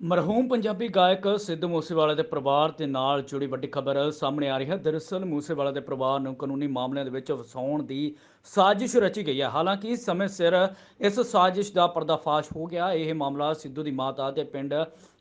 ਮਰਹੂਮ ਪੰਜਾਬੀ ਗਾਇਕ ਸਿੱਧੂ ਮੂਸੇਵਾਲੇ ਦੇ ਪਰਿਵਾਰ ਦੇ ਨਾਲ ਜੁੜੀ ਵੱਡੀ ਖਬਰ ਸਾਹਮਣੇ ਆ ਰਹੀ ਹੈ। ਦਰਅਸਲ ਮੂਸੇਵਾਲੇ ਦੇ ਪਰਿਵਾਰ ਨੂੰ ਕਾਨੂੰਨੀ ਮਾਮਲਿਆਂ ਦੇ ਵਿੱਚ ਫਸਾਉਣ ਦੀ ਸਾਜ਼ਿਸ਼ ਰਚੀ ਗਈ ਹੈ। ਹਾਲਾਂਕਿ ਸਮੇਂ ਸਿਰ ਇਸ ਸਾਜ਼ਿਸ਼ ਦਾ ਪਰਦਾਫਾਸ਼ ਹੋ ਗਿਆ। ਇਹ ਮਾਮਲਾ ਸਿੱਧੂ ਦੀ ਮਾਤਾ ਤੇ ਪਿੰਡ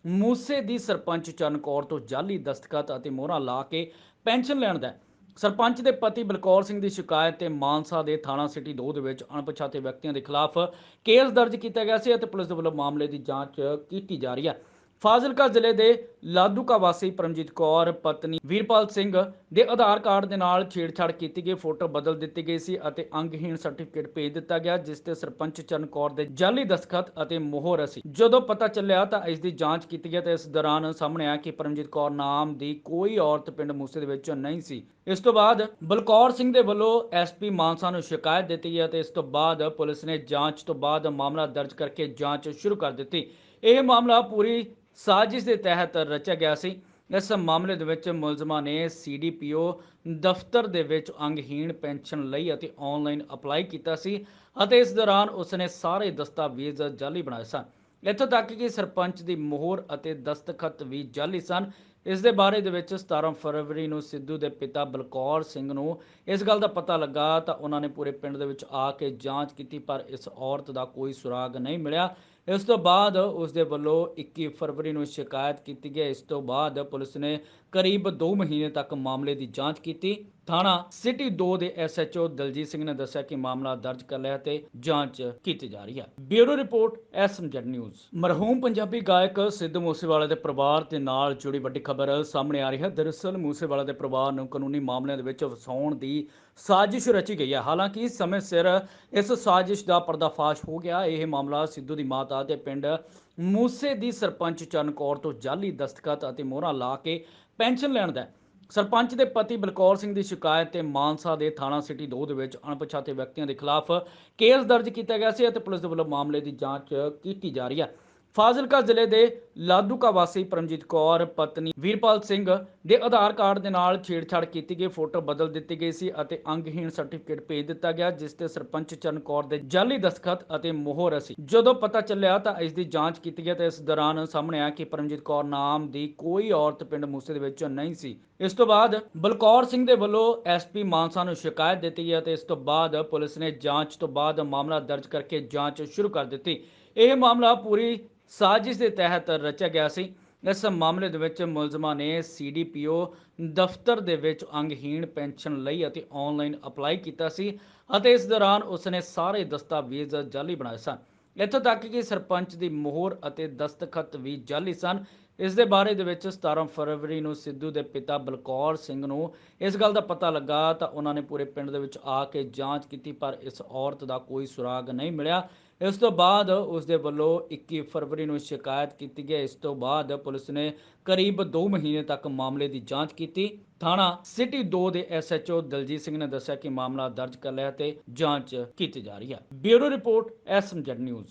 ਮੂਸੇ ਦੀ ਸਰਪੰਚ ਚਰਨ ਕੌਰ ਤੋਂ ਜਾਲੀ ਦਸਤਖਤ ਅਤੇ ਮੋਹਰਾਂ ਲਾ ਕੇ ਪੈਨਸ਼ਨ ਲੈਣ ਦਾ ਹੈ। ਸਰਪੰਚ ਦੇ ਪਤੀ ਬਲਕੌਰ ਸਿੰਘ ਦੀ ਸ਼ਿਕਾਇਤ ਤੇ ਮਾਨਸਾ ਦੇ ਥਾਣਾ ਸਿਟੀ 2 ਦੇ ਵਿੱਚ ਅਣਪਛਾਤੇ ਵਿਅਕਤੀਆਂ ਦੇ ਖਿਲਾਫ ਕੇਸ ਦਰਜ ਕੀਤਾ ਗਿਆ ਸੀ ਅਤੇ ਪੁਲਿਸ ਦੇ ਵੱਲੋਂ ਮਾਮਲੇ ਦੀ ਜਾਂਚ ਕੀਤੀ ਜਾ ਰਹੀ ਹੈ। ਫਾਜ਼ਿਲਕਾ ਜ਼ਿਲ੍ਹੇ ਦੇ ਲਾਦੂਕਾ ਵਾਸੀ ਪਰਮਜੀਤ ਕੌਰ, ਪਤਨੀ ਵੀਰਪਾਲ ਸਿੰਘ ਦੇ ਆਧਾਰ ਕਾਰਡ ਦੇ ਨਾਲ ਛੇੜਛਾੜ ਕੀਤੀ ਗਈ, ਫੋਟੋ ਬਦਲ ਦਿੱਤੀ ਗਈ ਸੀ ਅਤੇ ਅੰਗਹੀਣ ਸਰਟੀਫਿਕੇਟ ਭੇਜ ਦਿੱਤਾ ਗਿਆ, ਜਿਸ ਤੇ ਸਰਪੰਚ ਚਰਨ ਕੌਰ ਦੇ ਜਾਲੀ ਦਸਖਤ ਅਤੇ ਮੋਹਰ ਸੀ ਜਦੋਂ ਪਤਾ ਚੱਲਿਆ ਤਾਂ ਇਸ ਦੀ ਜਾਂਚ ਕੀਤੀ ਗਈ ਤੇ ਇਸ ਦੌਰਾਨ ਸਾਹਮਣੇ ਆਇਆ ਕਿ ਪਰਮਜੀਤ ਕੌਰ ਨਾਮ ਦੀ ਕੋਈ ਔਰਤ ਪਿੰਡ ਮੂਸੇ ਦੇ ਵਿੱਚ ਨਹੀਂ ਸੀ। ਇਸ ਤੋਂ ਬਾਅਦ ਬਲਕੌਰ ਸਿੰਘ ਦੇ ਵੱਲੋਂ ਐਸਪੀ ਮਾਨਸਾ ਨੂੰ ਸ਼ਿਕਾਇਤ ਦਿੱਤੀ ਗਈ ਅਤੇ ਇਸ ਤੋਂ ਬਾਅਦ ਪੁਲਿਸ ਨੇ ਜਾਂਚ ਤੋਂ ਬਾਅਦ ਮਾਮਲਾ ਦਰਜ ਕਰਕੇ ਜਾਂਚ ਸ਼ੁਰੂ ਕਰ ਦਿੱਤੀ। ਇਹ ਮਾਮਲਾ ਪੂਰੀ ਸਾਜ਼ਿਸ਼ ਦੇ ਤਹਿਤ ਰਚਿਆ ਗਿਆ ਸੀ। ਇਸ ਮਾਮਲੇ ਦੇ ਵਿੱਚ ਮੁਲਜ਼ਮਾਂ ਨੇ ਸੀਡੀਪੀਓ ਦਫ਼ਤਰ ਦੇ ਵਿੱਚ ਅੰਗਹੀਣ ਪੈਨਸ਼ਨ ਲਈ ਅਤੇ ਆਨਲਾਈਨ ਅਪਲਾਈ ਕੀਤਾ ਸੀ ਅਤੇ ਇਸ ਦੌਰਾਨ ਉਸਨੇ ਸਾਰੇ ਦਸਤਾਵੇਜ਼ ਜਾਲੀ ਬਣਾਏ ਸਨ। ਇੱਥੋਂ ਤੱਕ ਕਿ ਸਰਪੰਚ ਦੀ ਮੋਹਰ ਅਤੇ ਦਸਤਖਤ ਵੀ ਜਾਲੀ ਸਨ। ਇਸ ਦੇ ਬਾਰੇ ਦੇ ਵਿੱਚ 17 ਫਰਵਰੀ ਨੂੰ ਸਿੱਧੂ ਦੇ ਪਿਤਾ ਬਲਕੌਰ ਸਿੰਘ ਨੂੰ ਇਸ ਗੱਲ ਦਾ ਪਤਾ ਲੱਗਾ ਤਾਂ ਉਹਨਾਂ ਨੇ ਪੂਰੇ ਪਿੰਡ ਦੇ ਵਿੱਚ ਆ ਕੇ ਜਾਂਚ ਕੀਤੀ ਪਰ ਇਸ ਔਰਤ ਦਾ ਕੋਈ ਸੁਰਾਗ ਨਹੀਂ ਮਿਲਿਆ। ਇਸ ਤੋਂ ਬਾਅਦ ਉਸ ਦੇ ਵੱਲੋਂ 21 ਫਰਵਰੀ ਨੂੰ ਸ਼ਿਕਾਇਤ ਕੀਤੀ ਗਈ। ਇਸ ਤੋਂ ਬਾਅਦ ਪੁਲਿਸ ਨੇ ਕਰੀਬ 2 ਮਹੀਨੇ ਤੱਕ ਮਾਮਲੇ ਦੀ ਜਾਂਚ ਕੀਤੀ। ਥਾਣਾ ਸਿਟੀ 2 ਦੇ ਐਸਐਚਓ ਦਲਜੀਤ ਸਿੰਘ ਨੇ ਦੱਸਿਆ ਕਿ ਮਾਮਲਾ ਦਰਜ ਕਰ ਲਿਆ ਤੇ ਜਾਂਚ ਕੀਤੀ ਜਾ ਰਹੀ ਹੈ। Bureau report SMZ news. ਮਰਹੂਮ Punjabi ਗਾਇਕ ਸਿੱਧੂ ਮੂਸੇਵਾਲੇ ਦੇ ਪਰਿਵਾਰ ਦੇ ਨਾਲ ਜੁੜੀ ਵੱਡੀ ਖਬਰ ਸਾਹਮਣੇ ਆ ਰਹੀ ਹੈ। ਦਰਅਸਲ ਮੂਸੇਵਾਲੇ ਦੇ ਪਰਿਵਾਰ ਨੂੰ ਕਾਨੂੰਨੀ ਮਾਮਲਿਆਂ ਦੇ ਵਿੱਚ ਫਸਾਉਣ ਦੀ ਸਾਜ਼ਿਸ਼ ਰਚੀ ਗਈ ਹੈ। ਹਾਲਾਂਕਿ ਸਮੇਂ ਸਿਰ ਇਸ ਸਾਜ਼ਿਸ਼ ਦਾ ਪਰਦਾਫਾਸ਼ ਹੋ ਗਿਆ। ਇਹ ਮਾਮਲਾ ਸਿੱਧੂ ਦੀ ਮਾਤਾ ਤੇ ਪਿੰਡ ਮੂਸੇ ਦੀ ਸਰਪੰਚ ਚਰਨ ਕੌਰ ਤੋਂ ਜਾਲੀ ਦਸਤਖਤ ਅਤੇ ਮੋਹਰਾਂ ਲਾ ਕੇ ਪੈਨਸ਼ਨ ਲੈਣ ਦਾ ਸਰਪੰਚ ਦੇ ਪਤੀ ਬਲਕੌਰ ਸਿੰਘ ਦੀ ਸ਼ਿਕਾਇਤ ਤੇ ਮਾਨਸਾ ਦੇ ਥਾਣਾ ਸਿਟੀ 2 ਦੇ ਵਿੱਚ ਅਣਪਛਾਤੇ ਵਿਅਕਤੀਆਂ ਦੇ ਖਿਲਾਫ ਕੇਸ ਦਰਜ ਕੀਤਾ ਗਿਆ ਸੀ ਅਤੇ ਪੁਲਿਸ ਦੇ ਵੱਲੋਂ ਮਾਮਲੇ ਦੀ ਜਾਂਚ ਕੀਤੀ ਜਾ ਰਹੀ ਹੈ। ਫਾਜ਼ਿਲਕਾ ਜ਼ਿਲ੍ਹੇ ਦੇ ਲਾਦੂਕਾ ਵਾਸੀ ਪਰਮਜੀਤ ਕੌਰ, ਪਤਨੀ ਵੀਰਪਾਲ ਸਿੰਘ ਦੇ ਆਧਾਰ ਕਾਰਡ ਦੇ ਨਾਲ ਛੇੜਛਾੜ ਕੀਤੀ ਗਈ, ਫੋਟੋ ਬਦਲ ਦਿੱਤੀ ਗਈ ਸੀ ਅਤੇ ਅੰਗਹੀਣ ਸਰਟੀਫਿਕੇਟ ਭੇਜ ਦਿੱਤਾ ਗਿਆ, ਜਿਸ ਤੇ ਸਰਪੰਚ ਚਰਨ ਕੌਰ ਦੇ ਜਾਲੀ ਦਸਖਤ ਅਤੇ ਮੋਹਰ ਸੀ ਜਦੋਂ ਪਤਾ ਚੱਲਿਆ ਤਾਂ ਇਸ ਦੀ ਜਾਂਚ ਕੀਤੀ ਗਈ ਤੇ ਇਸ ਦੌਰਾਨ ਸਾਹਮਣੇ ਆਇਆ ਕਿ ਪਰਮਜੀਤ ਕੌਰ ਨਾਮ ਦੀ ਕੋਈ ਔਰਤ ਪਿੰਡ ਮੂਸੇ ਦੇ ਵਿੱਚ ਨਹੀਂ ਸੀ। ਇਸ ਤੋਂ ਬਾਅਦ ਬਲਕੌਰ ਸਿੰਘ ਦੇ ਵੱਲੋਂ ਐਸਪੀ ਮਾਨਸਾ ਨੂੰ ਸ਼ਿਕਾਇਤ ਦਿੱਤੀ ਗਈ ਅਤੇ ਇਸ ਤੋਂ ਬਾਅਦ ਪੁਲਿਸ ਨੇ ਜਾਂਚ ਤੋਂ ਬਾਅਦ ਮਾਮਲਾ ਦਰਜ ਕਰਕੇ ਜਾਂਚ ਸ਼ੁਰੂ ਕਰ ਦਿੱਤੀ। ਇਹ ਮਾਮਲਾ ਪੂਰੀ ਸਾਜ਼ਿਸ਼ ਦੇ ਤਹਿਤ ਰਚਿਆ ਗਿਆ ਸੀ। ਇਸ ਮਾਮਲੇ ਦੇ ਵਿੱਚ ਮੁਲਜ਼ਮਾਂ ਨੇ ਸੀਡੀਪੀਓ ਦਫ਼ਤਰ ਦੇ ਵਿੱਚ ਅੰਗਹੀਣ ਪੈਨਸ਼ਨ ਲਈ ਅਤੇ ਆਨਲਾਈਨ ਅਪਲਾਈ ਕੀਤਾ ਸੀ ਅਤੇ ਇਸ ਦੌਰਾਨ ਉਸਨੇ ਸਾਰੇ ਦਸਤਾਵੇਜ਼ ਜਾਲੀ ਬਣਾਏ ਸਨ। ਇੱਥੋਂ ਤੱਕ ਕਿ ਸਰਪੰਚ ਦੀ ਮੋਹਰ ਅਤੇ ਦਸਤਖਤ ਵੀ ਜਾਲੀ ਸਨ। ਇਸ ਦੇ ਬਾਰੇ ਦੇ ਵਿੱਚ 17 ਫਰਵਰੀ ਨੂੰ ਸਿੱਧੂ ਦੇ ਪਿਤਾ ਬਲਕੌਰ ਸਿੰਘ ਨੂੰ ਇਸ ਗੱਲ ਦਾ ਪਤਾ ਲੱਗਾ ਤਾਂ ਉਹਨਾਂ ਨੇ ਪੂਰੇ ਪਿੰਡ ਦੇ ਵਿੱਚ ਆ ਕੇ ਜਾਂਚ ਕੀਤੀ, ਪਰ ਇਸ ਔਰਤ ਦਾ ਕੋਈ ਸੁਰਾਗ ਨਹੀਂ ਮਿਲਿਆ। ਇਸ ਤੋਂ ਬਾਅਦ ਉਸ ਦੇ ਵੱਲੋਂ 21 ਫਰਵਰੀ ਨੂੰ ਸ਼ਿਕਾਇਤ ਕੀਤੀ ਗਈ। ਇਸ ਤੋਂ ਬਾਅਦ ਪੁਲਿਸ ਨੇ ਕਰੀਬ 2 ਮਹੀਨੇ ਤੱਕ ਮਾਮਲੇ ਦੀ ਜਾਂਚ ਕੀਤੀ। ਥਾਣਾ ਸਿਟੀ 2 ਦੇ ਐਸਐਚਓ ਦਲਜੀਤ ਸਿੰਘ ਨੇ ਦੱਸਿਆ ਕਿ ਮਾਮਲਾ ਦਰਜ ਕਰ ਲਿਆ ਤੇ ਜਾਂਚ ਕੀਤੀ ਜਾ ਰਹੀ ਹੈ। Bureau report SMZ news.